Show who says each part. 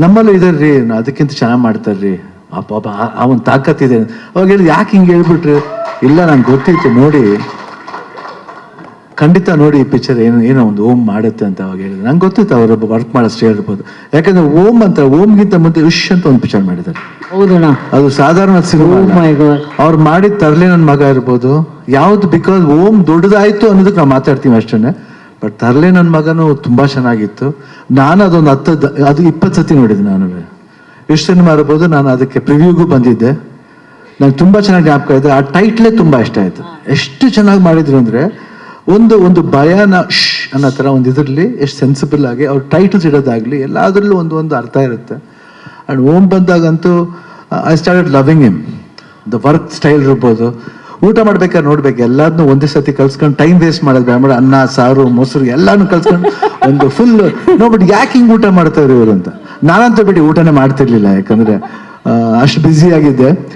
Speaker 1: ನಮ್ಮಲ್ಲೂ ಇದಾರ್ರಿ ಅದಕ್ಕಿಂತ ಚೆನ್ನಾಗಿ ಮಾಡ್ತಾರ್ರಿ. ಆ ಪಾಪ ಆ- ಒಂದು ತಾಕತ್ತಿದೆ ಅವಾಗ ಹೇಳಿದ್ರು ಯಾಕೆ ಹಿಂಗೆ ಹೇಳ್ಬಿಟ್ರಿ? ಇಲ್ಲ ನಂಗೆ ಗೊತ್ತಿತ್ತು ನೋಡಿ. ಖಂಡಿತ ನೋಡಿ ಈ ಪಿಕ್ಚರ್ ಏನು ಏನೋ ಒಂದು ಓಮ್ ಮಾಡುತ್ತೆ ಅಂತ ಅವಾಗ ಹೇಳಿದ್ರು. ನಂಗೆ ಗೊತ್ತಿತ್ತು ಅವರು ವರ್ಕ್ ಮಾಡೋಷ್ಟು ಹೇಳ್ಬೋದು ಯಾಕಂದ್ರೆ ಓಮ್ ಅಂತ ಓಮ್ಗಿಂತ ಮುಂದೆ ವಿಶ್ ಅಂತ ಒಂದು ಪಿಕ್ಚರ್ ಮಾಡಿದ್ದಾರೆ.
Speaker 2: ಹೌದಣ್ಣ.
Speaker 1: ಅದು ಸಾಧಾರಣ ಸಿನಿಮಾ
Speaker 2: ಗಾಡ್
Speaker 1: ಅವ್ರು ಮಾಡಿದ ತರಲೆ ನನ್ನ ಮಗ ಇರ್ಬೋದು. ಯಾವ್ದು ಬಿಕಾಸ್ ಓಮ್ ದೊಡ್ಡದಾಯ್ತು ಅನ್ನೋದಕ್ಕೆ ನಾವು ಮಾತಾಡ್ತೀವಿ ಅಷ್ಟೇ ಬಟ್ ತರಲೆ ನನ್ನ ಮಗನು ತುಂಬ ಚೆನ್ನಾಗಿತ್ತು. ನಾನು ಅದೊಂದು ಹತ್ತು ಅದು ಇಪ್ಪತ್ತು ಸತಿ ನೋಡಿದ್ದೆ ನಾನು ಎಷ್ಟು ಸಿನಿಮಾ ಇರ್ಬೋದು ನಾನು ಅದಕ್ಕೆ ಪ್ರಿವ್ಯೂಗೂ ಬಂದಿದ್ದೆ. ನಂಗೆ ತುಂಬ ಚೆನ್ನಾಗಿ ಜ್ಞಾಪಕ ಇದೆ. ಆ ಟೈಟ್ಲೇ ತುಂಬ ಇಷ್ಟ ಆಯಿತು. ಎಷ್ಟು ಚೆನ್ನಾಗಿ ಮಾಡಿದ್ರು ಅಂದರೆ, ಒಂದು ಒಂದು ಭಯನ ಶ್ ಅನ್ನೋ ಥರ ಒಂದು ಇದರಲ್ಲಿ, ಎಷ್ಟು ಸೆನ್ಸಿಬಲ್ ಆಗಿ ಅವ್ರ ಟೈಟಲ್ಸ್ ಇಡೋದಾಗಲಿ, ಎಲ್ಲದರಲ್ಲೂ ಒಂದು ಒಂದು ಅರ್ಥ ಇರುತ್ತೆ. ಆ್ಯಂಡ್ ಓಮ್ ಬಂದಾಗಂತೂ I started loving him the work style ಇರ್ಬೋದು. ಊಟ ಮಾಡ್ಬೇಕಾದ್ರೆ ನೋಡ್ಬೇಕು. ಎಲ್ಲಾದ್ನು ಒಂದೇ ಸತಿ ಕಲ್ಸ್ಕೊಂಡು ಟೈಮ್ ವೇಸ್ಟ್ ಮಾಡೋದು ಬೇಡ. ಅನ್ನ, ಸಾರು, ಮೊಸರು ಎಲ್ಲಾನು ಕಲ್ಸ್ಕೊಂಡು ಒಂದು ಫುಲ್ ನೋಡ್ಬಿಟ್ಟು ಯಾಕೆ ಹಿಂಗ್ ಊಟ ಮಾಡ್ತಾವ್ರಿ ಇವರು ಅಂತ. ನಾನಂತೂ ಬಿಡಿ ಊಟನೇ ಮಾಡ್ತಿರ್ಲಿಲ್ಲ. ಯಾಕಂದ್ರೆ ಅಷ್ಟು ಬ್ಯುಸಿ ಆಗಿದ್ದೆ.